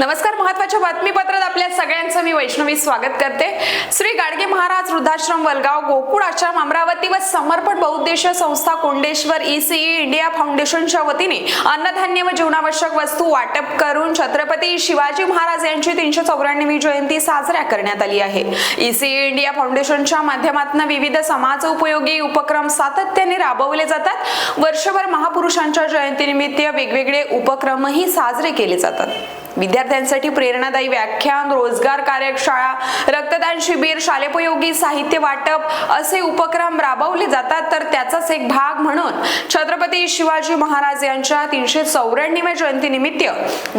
नमस्कार महत्त्वाच्या बातमीपत्रात आपल्या सगळ्यांचं मी वैष्णवी स्वागत करते. श्री गाडगे महाराज वृद्धाश्रम वलगाव गोकुळ आश्रम अमरावती व समर्पण बहुद्देशीय संस्था कोंडेश्वर ईसीई इंडिया फाउंडेशनच्या वतीने अन्नधान्य व जीवनावश्यक वस्तू वाटप करून छत्रपती शिवाजी महाराज यांची तीनशे चौऱ्याण्णवी जयंती साजऱ्या करण्यात आली आहे. ईसीई इंडिया फाउंडेशनच्या माध्यमातून विविध समाज उपयोगी उपक्रम सातत्याने राबवले जातात. वर्षभर महापुरुषांच्या जयंतीनिमित्त वेगवेगळे उपक्रमही साजरे केले जातात. विद्यार्थ्यांसाठी प्रेरणादायी व्याख्यान रोजगार कार्यशाळा रक्तदान शिबिर शालेपयोगी साहित्य वाटप असे उपक्रम राबवले जातात. तर त्याचाच एक भाग म्हणून छत्रपती शिवाजी महाराज यांच्या तीनशे चौऱ्याण्णव्या जयंतीनिमित्त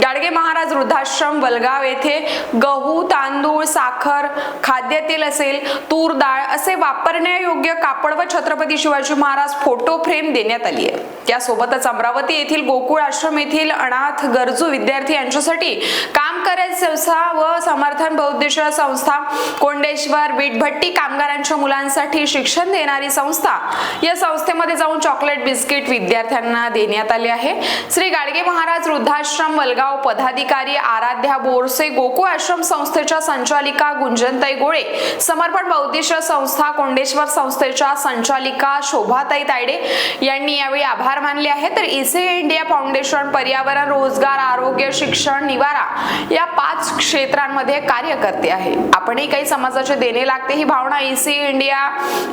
गाडगे महाराज वृद्धाश्रम वलगाव येथे गहू तांदूळ साखर खाद्यतेल असेल तूर डाळ असे वापरण्यायोग्य कापड व छत्रपती शिवाजी महाराज फोटो फ्रेम देण्यात आली आहे. त्यासोबतच अमरावती येथील गोकुळ आश्रम येथील अनाथ गरजू विद्यार्थी यांच्यासाठी काम करेल संस्था व समर्थन बहुद्देशीय संस्था कोंडेश्वर वीटभट्टी कामगारांच्या मुलांसाठी शिक्षण देणारी संस्था. या संस्थेमध्ये जाऊन चॉकलेट बिस्किट विद्यार्थ्यांना देण्यात आले आहे. श्री गाडगे महाराज वृद्धाश्रम वलगाव पदाधिकारी आराध्या बोरसे गोकुळ आश्रम संस्थेच्या संचालिका गुंजनताई गोळे समर्पण बौद्धेश्वर संस्था कोंडेश्वर संस्थेच्या संचालिका शोभाताई तायडे यांनी यावेळी आभार मानले आहेत. तर इसे इंडिया फाउंडेशन पर्यावरण रोजगार आरोग्य शिक्षण निवारा या पाच क्षेत्रांमध्ये कार्य करते आहे. आपणही काही समाजाचे देणे लागते ही भावना एसी इंडिया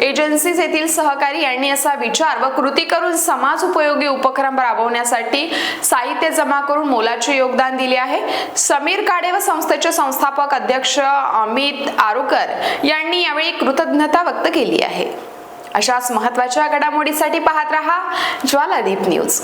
एजन्सीज येथील सहकारी यांनी असा विचार व कृती करून समाज उपयोगी उपक्रम राबवण्यासाठी साहित्य जमा करून मोलाचे योगदान दिले आहे. समीर काडे व संस्थेचे संस्थापक अध्यक्ष अमित आरुकर यांनी यावेळी कृतज्ञता व्यक्त केली आहे. अशाच महत्त्वाच्या घडामोडीसाठी पाहत रहा ज्वालादीप न्यूज.